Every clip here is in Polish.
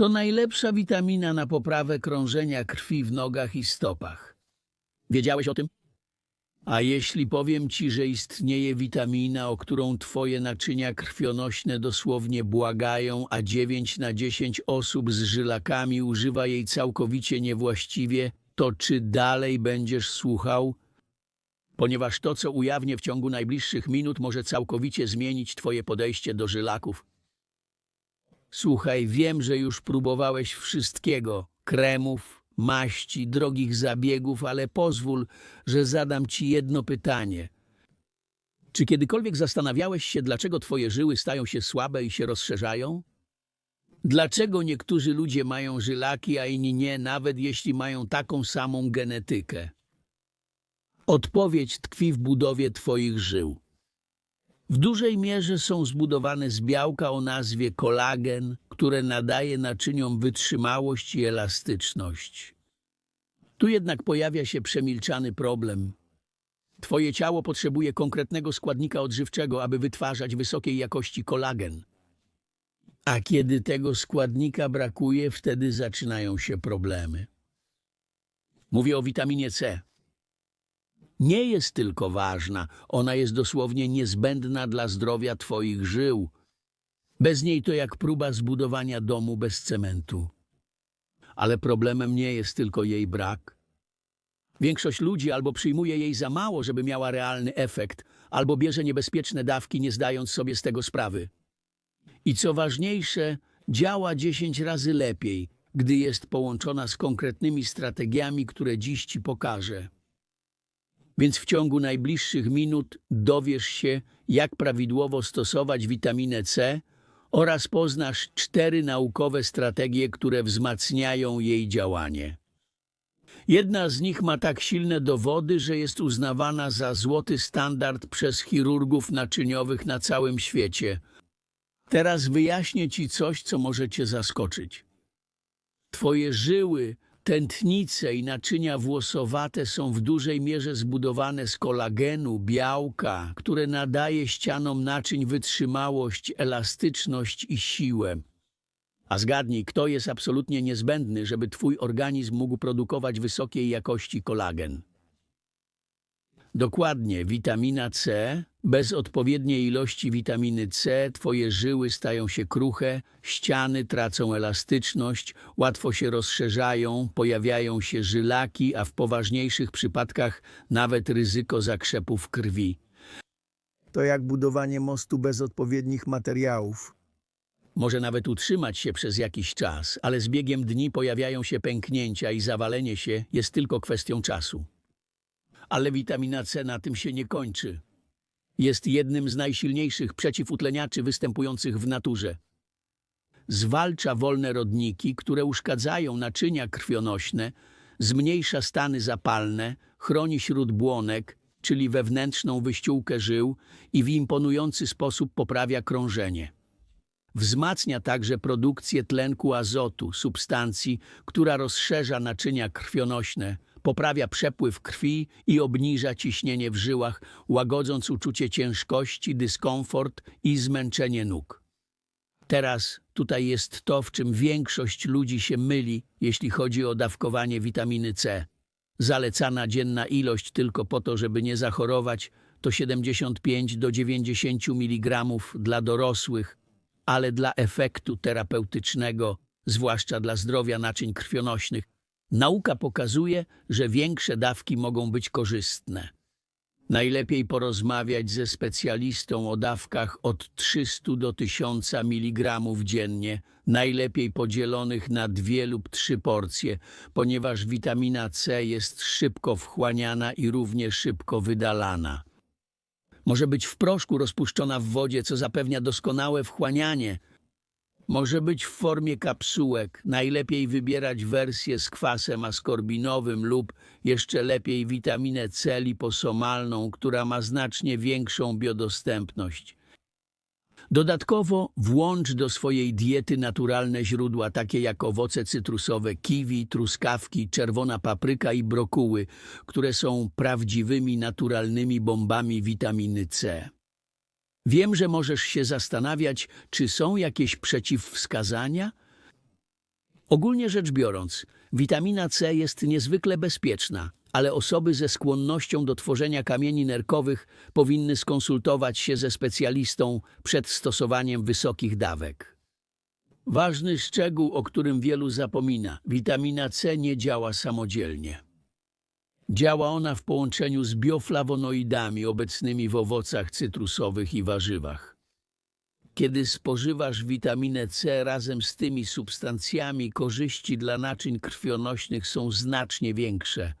To najlepsza witamina na poprawę krążenia krwi w nogach i stopach. Wiedziałeś o tym? A jeśli powiem ci, że istnieje witamina, o którą twoje naczynia krwionośne dosłownie błagają, a 9 na 10 osób z żylakami używa jej całkowicie niewłaściwie, to czy dalej będziesz słuchał? Ponieważ to, co ujawnię w ciągu najbliższych minut, może całkowicie zmienić twoje podejście do żylaków. Słuchaj, wiem, że już próbowałeś wszystkiego kremów, maści, drogich zabiegów, ale pozwól, że zadam ci jedno pytanie. Czy kiedykolwiek zastanawiałeś się, dlaczego twoje żyły stają się słabe i się rozszerzają? Dlaczego niektórzy ludzie mają żylaki, a inni nie, nawet jeśli mają taką samą genetykę? Odpowiedź tkwi w budowie twoich żył. W dużej mierze są zbudowane z białka o nazwie kolagen, które nadaje naczyniom wytrzymałość i elastyczność. Tu jednak pojawia się przemilczany problem. Twoje ciało potrzebuje konkretnego składnika odżywczego, aby wytwarzać wysokiej jakości kolagen. A kiedy tego składnika brakuje, wtedy zaczynają się problemy. Mówię o witaminie C nie jest tylko ważna, ona jest dosłownie niezbędna dla zdrowia Twoich żył. Bez niej to jak próba zbudowania domu bez cementu. Ale problemem nie jest tylko jej brak. Większość ludzi albo przyjmuje jej za mało, żeby miała realny efekt, albo bierze niebezpieczne dawki, nie zdając sobie z tego sprawy. I co ważniejsze, działa 10 razy lepiej, gdy jest połączona z konkretnymi strategiami, które dziś Ci pokażę. Więc w ciągu najbliższych minut dowiesz się, jak prawidłowo stosować witaminę C oraz poznasz cztery naukowe strategie, które wzmacniają jej działanie. Jedna z nich ma tak silne dowody, że jest uznawana za złoty standard przez chirurgów naczyniowych na całym świecie. Teraz wyjaśnię Ci coś, co może Cię zaskoczyć. Twoje żyły Tętnice i naczynia włosowate są w dużej mierze zbudowane z kolagenu, białka, które nadaje ścianom naczyń wytrzymałość, elastyczność i siłę. A zgadnij, kto jest absolutnie niezbędny, żeby twój organizm mógł produkować wysokiej jakości kolagen. Dokładnie, witamina C. Bez odpowiedniej ilości witaminy C twoje żyły stają się kruche, ściany tracą elastyczność, łatwo się rozszerzają, pojawiają się żylaki, a w poważniejszych przypadkach nawet ryzyko zakrzepów krwi. To jak budowanie mostu bez odpowiednich materiałów. Może nawet utrzymać się przez jakiś czas, ale z biegiem dni pojawiają się pęknięcia i zawalenie się jest tylko kwestią czasu. Ale witamina C na tym się nie kończy. Jest jednym z najsilniejszych przeciwutleniaczy występujących w naturze. Zwalcza wolne rodniki, które uszkadzają naczynia krwionośne, zmniejsza stany zapalne, chroni śródbłonek, czyli wewnętrzną wyściółkę żył i w imponujący sposób poprawia krążenie. Wzmacnia także produkcję tlenku azotu, substancji, która rozszerza naczynia krwionośne, poprawia przepływ krwi i obniża ciśnienie w żyłach, łagodząc uczucie ciężkości, dyskomfort i zmęczenie nóg. Teraz tutaj jest to, w czym większość ludzi się myli, jeśli chodzi o dawkowanie witaminy C. Zalecana dzienna ilość tylko po to, żeby nie zachorować, to 75 do 90 mg dla dorosłych, ale dla efektu terapeutycznego, zwłaszcza dla zdrowia naczyń krwionośnych, nauka pokazuje, że większe dawki mogą być korzystne. Najlepiej porozmawiać ze specjalistą o dawkach od 300 do 1000 mg dziennie, najlepiej podzielonych na dwie lub trzy porcje, ponieważ witamina C jest szybko wchłaniana i równie szybko wydalana. Może być w proszku rozpuszczona w wodzie, co zapewnia doskonałe wchłanianie. Może być w formie kapsułek. Najlepiej wybierać wersję z kwasem askorbinowym lub jeszcze lepiej witaminę C liposomalną, która ma znacznie większą biodostępność. Dodatkowo włącz do swojej diety naturalne źródła takie jak owoce cytrusowe, kiwi, truskawki, czerwona papryka i brokuły, które są prawdziwymi naturalnymi bombami witaminy C. Wiem, że możesz się zastanawiać, czy są jakieś przeciwwskazania? Ogólnie rzecz biorąc, witamina C jest niezwykle bezpieczna, ale osoby ze skłonnością do tworzenia kamieni nerkowych powinny skonsultować się ze specjalistą przed stosowaniem wysokich dawek. Ważny szczegół, o którym wielu zapomina: witamina C nie działa samodzielnie. Działa ona w połączeniu z bioflawonoidami obecnymi w owocach cytrusowych i warzywach. Kiedy spożywasz witaminę C razem z tymi substancjami, korzyści dla naczyń krwionośnych są znacznie większe.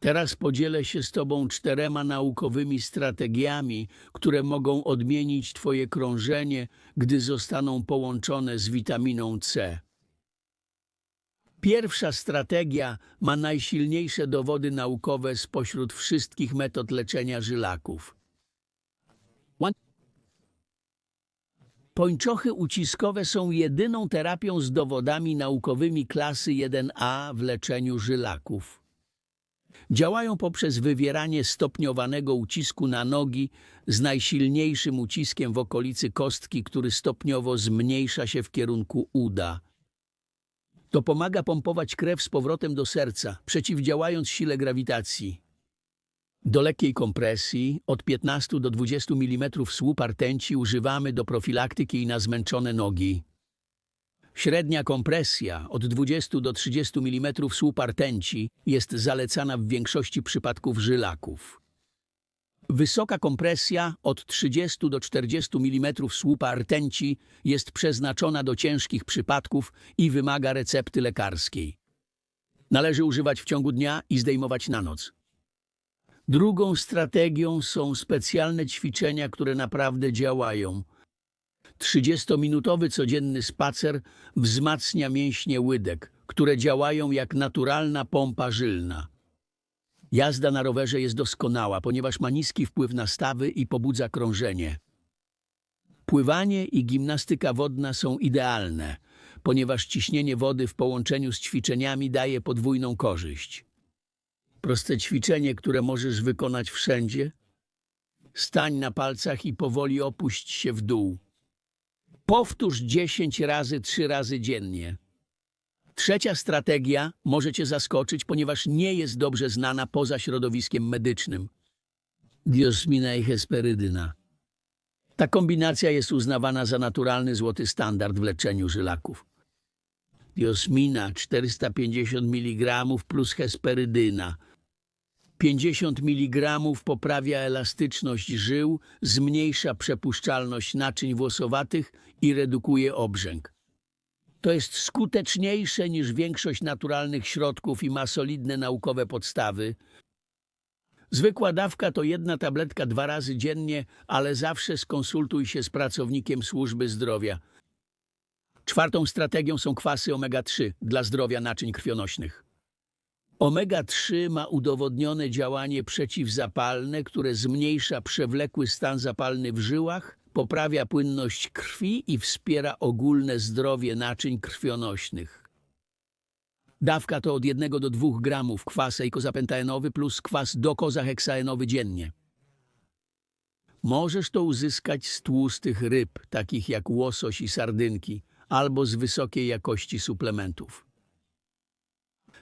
Teraz podzielę się z Tobą czterema naukowymi strategiami, które mogą odmienić Twoje krążenie, gdy zostaną połączone z witaminą C. Pierwsza strategia ma najsilniejsze dowody naukowe spośród wszystkich metod leczenia żylaków. Pończochy uciskowe są jedyną terapią z dowodami naukowymi klasy 1A w leczeniu żylaków. Działają poprzez wywieranie stopniowanego ucisku na nogi z najsilniejszym uciskiem w okolicy kostki, który stopniowo zmniejsza się w kierunku uda. To pomaga pompować krew z powrotem do serca, przeciwdziałając sile grawitacji. Do lekkiej kompresji od 15 do 20 mm słup rtęci używamy do profilaktyki na zmęczone nogi. Średnia kompresja od 20 do 30 mm słup rtęci jest zalecana w większości przypadków żylaków. Wysoka kompresja od 30 do 40 mm słupa rtęci jest przeznaczona do ciężkich przypadków i wymaga recepty lekarskiej. Należy używać w ciągu dnia i zdejmować na noc. Drugą strategią są specjalne ćwiczenia, które naprawdę działają. 30-minutowy codzienny spacer wzmacnia mięśnie łydek, które działają jak naturalna pompa żylna. Jazda na rowerze jest doskonała, ponieważ ma niski wpływ na stawy i pobudza krążenie. Pływanie i gimnastyka wodna są idealne, ponieważ ciśnienie wody w połączeniu z ćwiczeniami daje podwójną korzyść. Proste ćwiczenie, które możesz wykonać wszędzie. Stań na palcach i powoli opuść się w dół. Powtórz 10 razy, 3 razy dziennie. Trzecia strategia może Cię zaskoczyć, ponieważ nie jest dobrze znana poza środowiskiem medycznym. Diosmina i hesperydyna. Ta kombinacja jest uznawana za naturalny złoty standard w leczeniu żylaków. Diosmina 450 mg plus hesperydyna. 50 mg poprawia elastyczność żył, zmniejsza przepuszczalność naczyń włosowatych i redukuje obrzęk. To jest skuteczniejsze niż większość naturalnych środków i ma solidne naukowe podstawy. Zwykła dawka to jedna tabletka dwa razy dziennie, ale zawsze skonsultuj się z pracownikiem służby zdrowia. Czwartą strategią są kwasy omega-3 dla zdrowia naczyń krwionośnych. Omega-3 ma udowodnione działanie przeciwzapalne, które zmniejsza przewlekły stan zapalny w żyłach, poprawia płynność krwi i wspiera ogólne zdrowie naczyń krwionośnych. Dawka to od 1 do 2 gramów kwas eikozapentaenowy plus kwas dokozaheksaenowy dziennie. Możesz to uzyskać z tłustych ryb, takich jak łosoś i sardynki, albo z wysokiej jakości suplementów.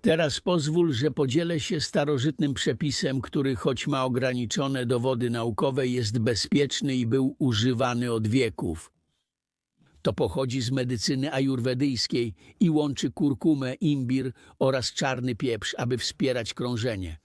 Teraz pozwól, że podzielę się starożytnym przepisem, który choć ma ograniczone dowody naukowe, jest bezpieczny i był używany od wieków. To pochodzi z medycyny ajurwedyjskiej i łączy kurkumę, imbir oraz czarny pieprz, aby wspierać krążenie.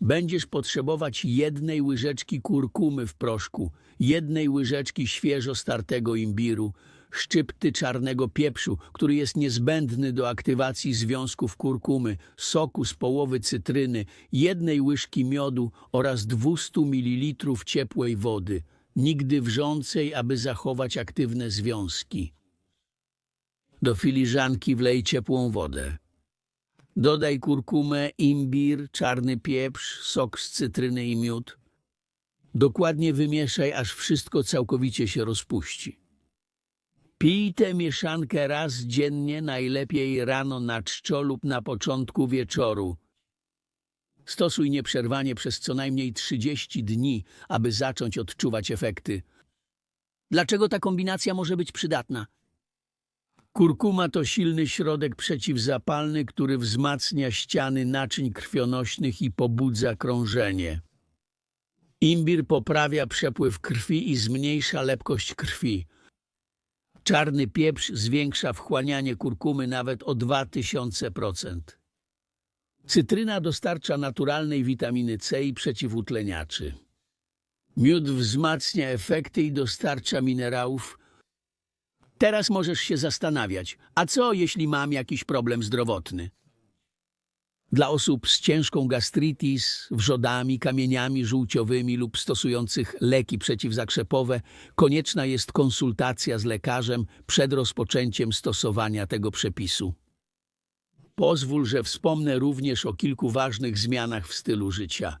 Będziesz potrzebować jednej łyżeczki kurkumy w proszku, jednej łyżeczki świeżo startego imbiru, szczypty czarnego pieprzu, który jest niezbędny do aktywacji związków kurkumy, soku z połowy cytryny, jednej łyżki miodu oraz 200 ml ciepłej wody, nigdy wrzącej, aby zachować aktywne związki. Do filiżanki wlej ciepłą wodę. Dodaj kurkumę, imbir, czarny pieprz, sok z cytryny i miód. Dokładnie wymieszaj, aż wszystko całkowicie się rozpuści. Pij tę mieszankę raz dziennie, najlepiej rano na czczo lub na początku wieczoru. Stosuj nieprzerwanie przez co najmniej 30 dni, aby zacząć odczuwać efekty. Dlaczego ta kombinacja może być przydatna? Kurkuma to silny środek przeciwzapalny, który wzmacnia ściany naczyń krwionośnych i pobudza krążenie. Imbir poprawia przepływ krwi i zmniejsza lepkość krwi. Czarny pieprz zwiększa wchłanianie kurkumy nawet o 2000%. Cytryna dostarcza naturalnej witaminy C i przeciwutleniaczy. Miód wzmacnia efekty i dostarcza minerałów. Teraz możesz się zastanawiać, a co jeśli mam jakiś problem zdrowotny? Dla osób z ciężką gastritis, wrzodami, kamieniami żółciowymi lub stosujących leki przeciwzakrzepowe konieczna jest konsultacja z lekarzem przed rozpoczęciem stosowania tego przepisu. Pozwól, że wspomnę również o kilku ważnych zmianach w stylu życia.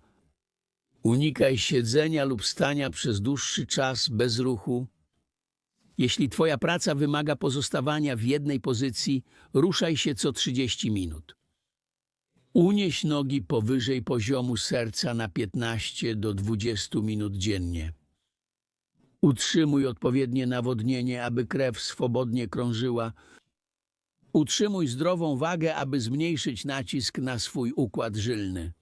Unikaj siedzenia lub stania przez dłuższy czas bez ruchu. Jeśli Twoja praca wymaga pozostawania w jednej pozycji, ruszaj się co 30 minut. Unieś nogi powyżej poziomu serca na 15 do 20 minut dziennie. Utrzymuj odpowiednie nawodnienie, aby krew swobodnie krążyła. Utrzymuj zdrową wagę, aby zmniejszyć nacisk na swój układ żylny.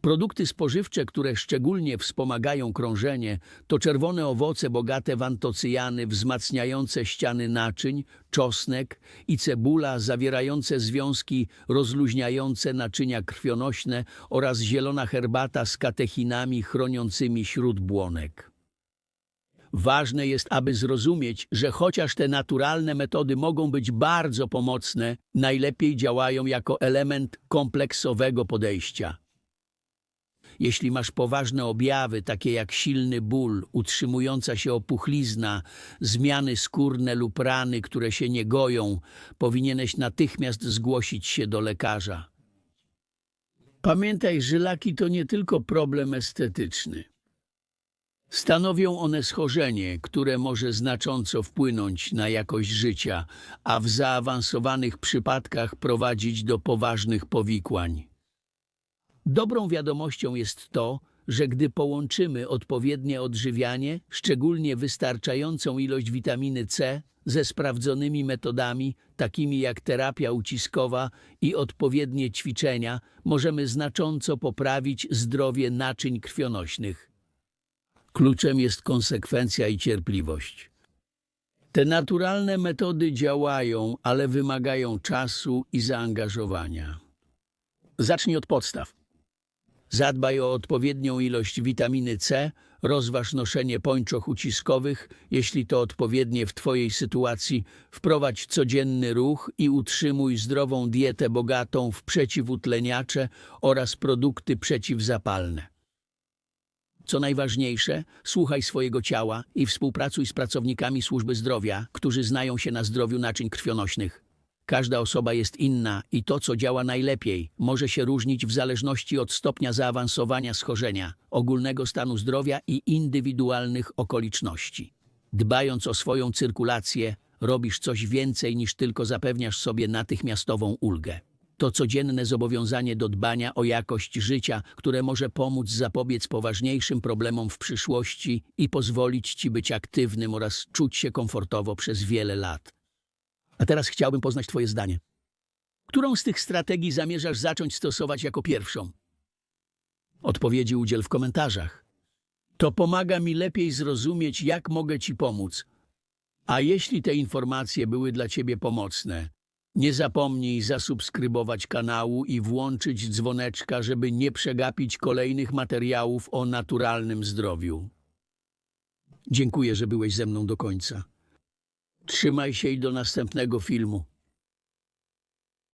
Produkty spożywcze, które szczególnie wspomagają krążenie, to czerwone owoce bogate w antocyjany wzmacniające ściany naczyń, czosnek i cebula zawierające związki rozluźniające naczynia krwionośne oraz zielona herbata z katechinami chroniącymi śródbłonek. Ważne jest, aby zrozumieć, że chociaż te naturalne metody mogą być bardzo pomocne, najlepiej działają jako element kompleksowego podejścia. Jeśli masz poważne objawy, takie jak silny ból, utrzymująca się opuchlizna, zmiany skórne lub rany, które się nie goją, powinieneś natychmiast zgłosić się do lekarza. Pamiętaj, że laki to nie tylko problem estetyczny. Stanowią one schorzenie, które może znacząco wpłynąć na jakość życia, a w zaawansowanych przypadkach prowadzić do poważnych powikłań. Dobrą wiadomością jest to, że gdy połączymy odpowiednie odżywianie, szczególnie wystarczającą ilość witaminy C, ze sprawdzonymi metodami, takimi jak terapia uciskowa i odpowiednie ćwiczenia, możemy znacząco poprawić zdrowie naczyń krwionośnych. Kluczem jest konsekwencja i cierpliwość. Te naturalne metody działają, ale wymagają czasu i zaangażowania. Zacznij od podstaw. Zadbaj o odpowiednią ilość witaminy C, rozważ noszenie pończoch uciskowych, jeśli to odpowiednie w Twojej sytuacji, wprowadź codzienny ruch i utrzymuj zdrową dietę bogatą w przeciwutleniacze oraz produkty przeciwzapalne. Co najważniejsze, słuchaj swojego ciała i współpracuj z pracownikami służby zdrowia, którzy znają się na zdrowiu naczyń krwionośnych. Każda osoba jest inna i to, co działa najlepiej, może się różnić w zależności od stopnia zaawansowania schorzenia, ogólnego stanu zdrowia i indywidualnych okoliczności. Dbając o swoją cyrkulację, robisz coś więcej niż tylko zapewniasz sobie natychmiastową ulgę. To codzienne zobowiązanie do dbania o jakość życia, które może pomóc zapobiec poważniejszym problemom w przyszłości i pozwolić ci być aktywnym oraz czuć się komfortowo przez wiele lat. A teraz chciałbym poznać Twoje zdanie. Którą z tych strategii zamierzasz zacząć stosować jako pierwszą? Odpowiedzi udziel w komentarzach. To pomaga mi lepiej zrozumieć, jak mogę Ci pomóc. A jeśli te informacje były dla Ciebie pomocne, nie zapomnij zasubskrybować kanału i włączyć dzwoneczka, żeby nie przegapić kolejnych materiałów o naturalnym zdrowiu. Dziękuję, że byłeś ze mną do końca. Trzymaj się i do następnego filmu.